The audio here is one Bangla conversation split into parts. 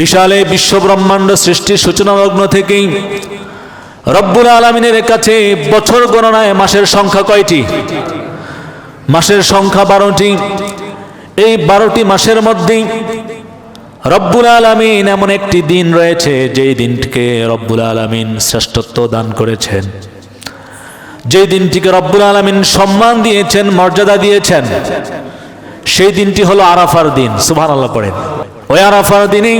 বিশাল এই বিশ্ব ব্রহ্মাণ্ড সৃষ্টির সূচনা লগ্ন থেকেই রব্বুল আলমিনের কাছে বছর গণনায় মাসের সংখ্যা কয়টি? মাসের সংখ্যা বারোটি। এই বারোটি মাসের মধ্যেই রব্বুল আলমিন এমন একটি দিন রয়েছে, যেই দিনটিকে রব্বুল আলমিন শ্রেষ্ঠত্ব দান করেছেন। যেই দিনটিকে রব্বুল আলমিন সম্মান দিয়েছেন, মর্যাদা দিয়েছেন, সেই দিনটি হলো আরাফার দিন। সুভান আল্লাহ পড়েন। ওই আরাফার দিনেই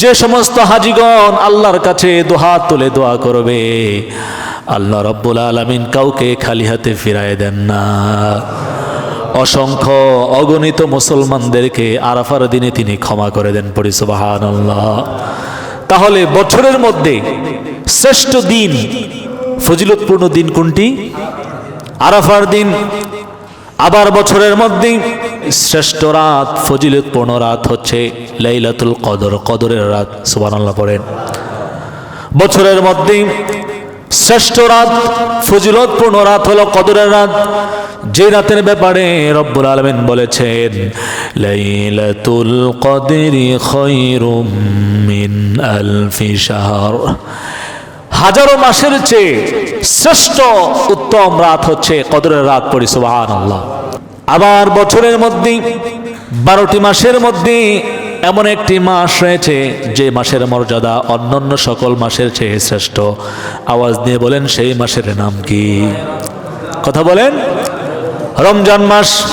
যে সমস্ত হাজিগণ আল্লাহর কাছে দোহাত তুলে দোয়া করবে, আল্লাহ রব্বুল আলমিন কাউকে খালি হাতে ফিরায় দেন না। অসংখ্য অগণিত মুসলমানদেরকে আরাফার দিনে তিনি ক্ষমা করে দেন পরিসবাহান তাহলে বছরের মধ্যে শ্রেষ্ঠ দিন, ফজিলতপূর্ণ দিন কোনটি? আরাফার দিন। আবার বছরের মধ্যে শ্রেষ্ঠ রাত, ফজিলতপূর্ণ রাত হচ্ছে লাইলাতুল কদর, কদরের রাত, সুবহানাল্লাহ পড়েন। বছরের মধ্যে শ্রেষ্ঠ রাত, ফজিলতপূর্ণ রাত হলো কদরের রাত। যে রাতের ব্যাপারে রব্বুল আলমিন বলেছেন, লাইলাতুল কদরি খৈরুম মিন আলফি শাহর। হাজারো মাসের চেয়ে শ্রেষ্ঠ উত্তম রাত হচ্ছে কদরের রাত পড়ি সুবাহান আল্লাহ আবার বছরের মধ্যে, বারোটি মাসের মধ্যে এমন একটি মাস রয়েছে যে মাসের মর্যাদা অন্যান্য সকল মাসের চেয়ে শ্রেষ্ঠ। আওয়াজ দিয়ে বলেন, সেই মাসের নাম কি? কথা বলেন, রমজান মাস,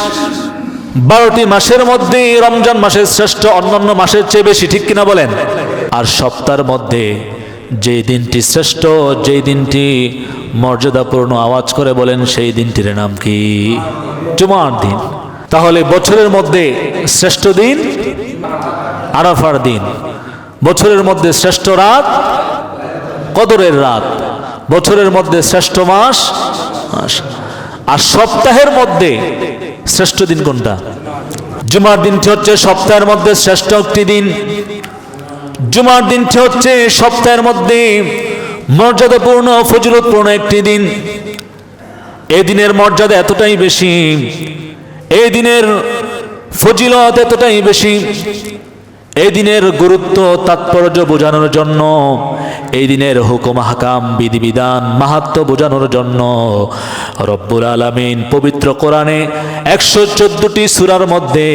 বারোটি মাসের মধ্যে রমজান মাসের শ্রেষ্ঠ অন্যান্য মাসের চেয়ে বেশি, ঠিক কিনা বলেন? আর সপ্তাহের মধ্যে যে দিনটি শ্রেষ্ঠ, যেই দিনটি মর্যাদাপূর্ণ আওয়াজ করে বলেন, সেই দিনটির নাম কি? জুমার দিন। তাহলে বছরের মধ্যে শ্রেষ্ঠ দিন, আরাফার দিন। বছরের মধ্যে শ্রেষ্ঠ রাত, কদরের রাত। বছরের মধ্যে শ্রেষ্ঠ মাস মাস। আর সপ্তাহের মধ্যে শ্রেষ্ঠ দিন কোনটা? জুমার দিনটি হচ্ছে সপ্তাহের মধ্যে শ্রেষ্ঠ একটি দিন। জুমার দিনটি হচ্ছে সপ্তাহের মধ্যে মর্যাদাপূর্ণ, ফজিলতপূর্ণ একটি দিন। এই দিনের মর্যাদা এতটাই বেশি এই দিনের ফজিলত এতটাই বেশি এই দিনের গুরুত্ব, তাৎপর্য বোঝানোর জন্য, এই দিনের হুকুম, হাকাম, বিধিবিধান, মাহাত্ম বোঝানোর জন্য রব্বুল আলমিন পবিত্র কোরআনে একশো চোদ্দটি সুরার মধ্যে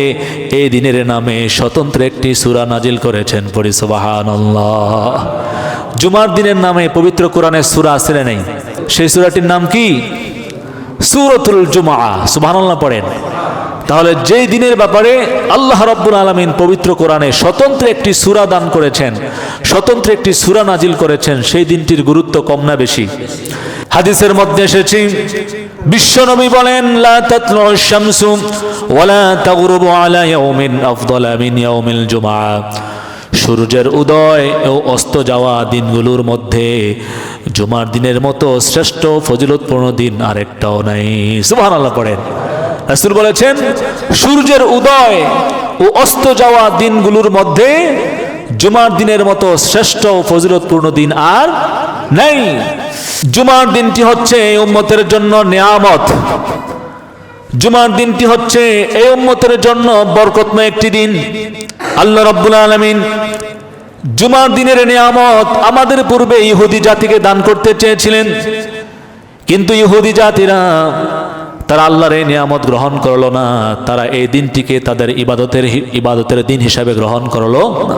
এই দিনের নামে স্বতন্ত্র একটি সুরা নাজিল করেছেন। পরিসবাহান জুমার দিনের নামে পবিত্র কোরআনে সুরা আসলে নেই। সেই সুরাটির নাম কি? সুরতুল জুমা সুবহানাল্লাহ পড়েন। তাহলে যেই দিনের ব্যাপারে আল্লাহ রব্বুল আলমিন পবিত্র কোরআনে স্বতন্ত্র একটি সুরা দান করেছেন, স্বতন্ত্র একটি সুরা নাজিল করেছেন, সেই দিনটির গুরুত্ব কম না বেশি। হাদিসের মধ্যে এসেছি বিশ্বনবী বলেন ওয়ালা আলা সূর্যের উদয় ও অস্ত যাওয়া দিনগুলোর মধ্যে জুমার দিনের মতো শ্রেষ্ঠ ফজিলতপূর্ণ দিন আরেকটাও নাই। সুবহানাল্লাহ পড়েন। রাসূল বলেছেন, সূর্যের উদয় ও অস্ত যাওয়া দিনগুলোর মধ্যে জুমার দিনের মতো শ্রেষ্ঠ ও ফজিলতপূর্ণ দিন আর নেই। জুমার দিনটি হচ্ছে এই উম্মতের জন্য নিয়ামত। জুমার দিনটি হচ্ছে এই উম্মতের জন্য বরকতময় একটি দিন। আল্লাহ রব্বুল আলমিন জুমার দিনের নিয়ামত আমাদের পূর্বে ইহুদি জাতিকে দান করতে চেয়েছিলেন। কিন্তু ইহুদি জাতিরা তারা আল্লাহর এই নিয়ামত গ্রহণ করল না। তারা এই দিনটিকে তাদের ইবাদতের ইবাদতের দিন হিসাবে গ্রহণ করল না।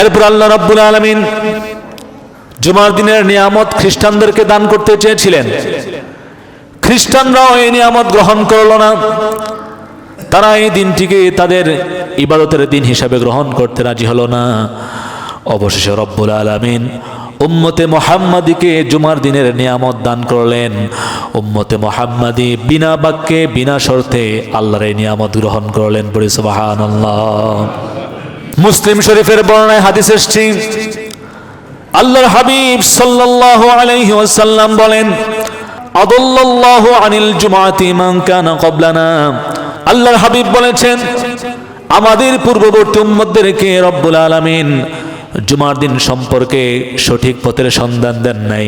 এরপর আল্লাহ রব্বুল আলমিন জুমার দিনের নিয়ামত খ্রিস্টানদেরকে দান করতে চেয়েছিলেন। খ্রিস্টানরাও এই নিয়ামত গ্রহণ করল না। তারা এই দিনটিকে তাদের ইবাদতের দিন হিসাবে গ্রহণ করতে রাজি হলো না। অবশেষে রব্বুল আলমিন উম্মতে মোহাম্মদীকে জুমার দিনের নিয়ামত দান করলেন। উম্মতে মোহাম্মদী বিনা বাক্যে, বিনা শর্তে আল্লাহর এই নিয়ামত গ্রহণ করলেন বলে সুবাহান মুসলিম শরীফের বর্ণায় হাদিস এসছি, আল্লাহর হাবিব সাল্লাল্লাহু আলাইহি ওয়াসাল্লাম বলেন, আদাল্লাল্লাহু আনিল জুমাতি মান কানা ক্বাবলানা। আল্লাহর হাবিব বলেছেন, আমাদের পূর্ববর্তী উম্মতদেরকে রব্বুল আলামিন জুমার দিন সম্পর্কে সঠিক পথের সন্ধান দেন নাই।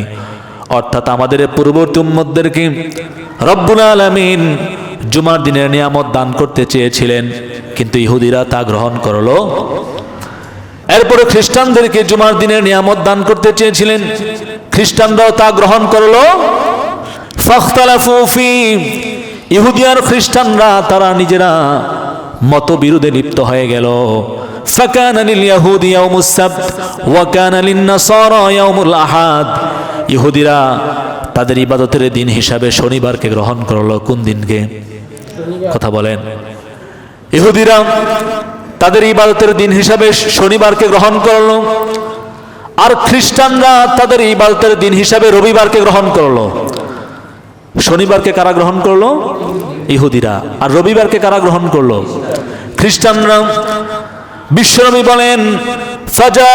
অর্থাৎ আমাদের পূর্ববর্তী উম্মতদেরকে রব্বুল আলামিন জুমার দিনের নিয়ামত দান করতে চেয়েছিলেন, কিন্তু ইহুদিরা তা গ্রহণ করল। এরপরে খ্রিস্টানদেরকে জুমার দিনের নিয়ামত দান করতে চেয়েছিলেন, খ্রিস্টানরাও তা গ্রহণ করল। ফাখতালাফু ফি ইহুদিয়ার খ্রিস্টানরা তারা নিজেরা মতবিরোধে লিপ্ত হয়ে গেল। ইয়াহুদি ইয়াউমুস সাবত ওয়া কানা লিন নাসারা আহাদ ইহুদিরা তাদের ইবাদতের দিন হিসাবে শনিবারকে গ্রহণ করল। কোন দিনকে? কথা বলেন। ইহুদিরা তাদের ইবাদতের দিন হিসাবে শনিবারকে গ্রহণ করল। আর খ্রিস্টানরা তাদের ইবাদতের দিন হিসাবে রবিবারকে গ্রহণ করল। শনিবারকে কারা গ্রহণ করল? ইহুদিরা। আর রবিবারকে কারা গ্রহণ করল? খ্রিস্টানরা বিশ্বনবী বলেন, ফাজা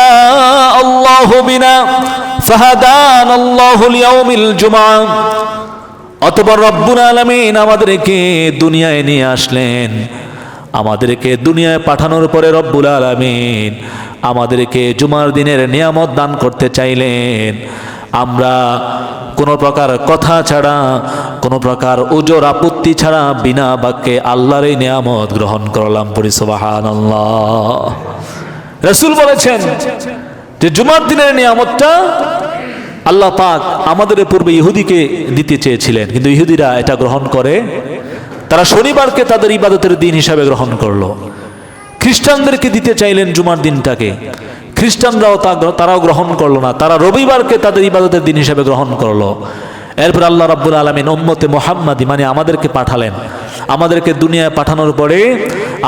আল্লাহ বিনা, ফাহাদান আল্লাহ লিয়াউমিল জুমা অতপর রব্বুল আলামিন আমাদেরকে দুনিয়ায় নিয়ে আসলেন। আমাদেরকে দুনিয়ায় পাঠানোর পরে রব্বুল আলামিন আমাদেরকে জুমার দিনের নিয়ামত দান করতে চাইলেন। আমরা কোনো প্রকার কথা ছাড়া, কোনো প্রকার ওজোর আপত্তি ছাড়া বিনা বাক্যে আল্লাহর এই নিয়ামত গ্রহণ করলাম পরি সুবাহান রসুল বলেছেন যে জুমার দিনের নিয়ামতটা আল্লাহ পাক আমাদের পূর্বে ইহুদিকে দিতে চেয়েছিলেন, কিন্তু ইহুদিরা এটা গ্রহণ করে তারা শনিবারকে তাদের ইবাদতের দিন হিসাবে গ্রহণ করল। খ্রিস্টানদেরকে দিতে চাইলেন জুমার দিনটাকে। খ্রিস্টানরাও তা তারাও গ্রহণ করল না। তারা রবিবারকে তাদের ইবাদতের দিন হিসাবে গ্রহণ করল। এরপর আল্লাহ রাব্বুল আলমিন উম্মতে মোহাম্মাদি মানে আমাদেরকে পাঠালেন। আমাদেরকে দুনিয়ায় পাঠানোর পরে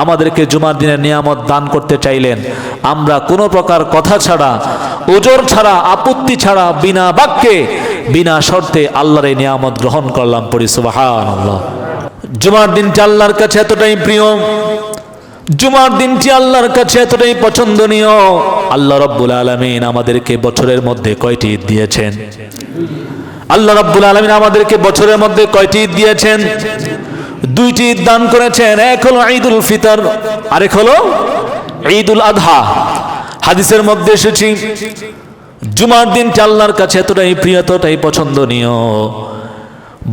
আমাদেরকে জুমার দিনের নিয়ামত দান করতে চাইলেন। আমরা কোনো প্রকার কথা ছাড়া ওজোর ছাড়া, আপত্তি ছাড়া, বিনা বাক্যে, বিনা শর্তে আল্লাহর এই নিয়ামত গ্রহণ করলাম পড়ি সুবাহান আল্লাহ জুমার দিনটা আল্লাহর কাছে এতটাই প্রিয়। জুমার দিনটি আল্লাহর কাছে এতটাই পছন্দনীয়। আল্লাহ রব্বুল আলমিন আমাদেরকে বছরের মধ্যে কয়টি ঈদ দিয়েছেন? আল্লাহ রব্বুল আলমিন আমাদেরকে বছরের মধ্যে কয়টি ঈদ দিয়েছেন? দুইটি ঈদ দান করেছেন, এক হলো ঈদুল ফিতর, আরেক হলো ঈদুল আধহা হাদিসের মধ্যে এসেছি, জুমার দিনটি আল্লাহর কাছে এতটাই প্রিয়, এতটাই পছন্দনীয়।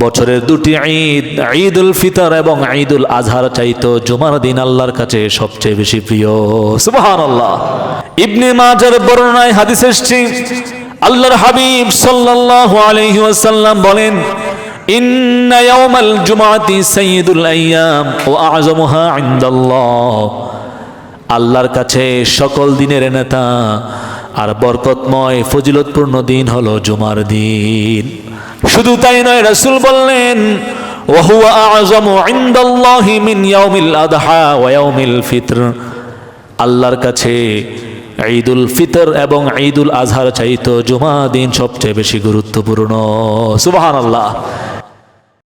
বছরের দুটি ঈদ ঈদ উল ফিতর এবং ঈদ উল আজহার চাইতো জুমার দিন আল্লাহর কাছে সবচেয়ে বেশি প্রিয়। সুবহান আল্লাহ ইবনে মাজার বর্ণনায় হাদিস এসছে, আল্লাহর হাবিব সাল্লাল্লাহু আলাইহি ওয়াসাল্লাম বলেন, ইন্না ইয়াউমাল জুমাতি সাইয়্যিদুল আইয়াম ওয়া আযমুহা ইনদাল্লাহ। আল্লাহর কাছে সকল দিনের নেতা আর বরকতময়, ফজিলতপূর্ণ দিন হলো জুমার দিন। শুধু তাই নয়, রাসূল বললেন আল্লাহর কাছে ঈদুল ফিতর এবং ঈদুল আজহার চাইতো জুমা দিন সবচেয়ে বেশি গুরুত্বপূর্ণ। সুবহানাল্লাহ।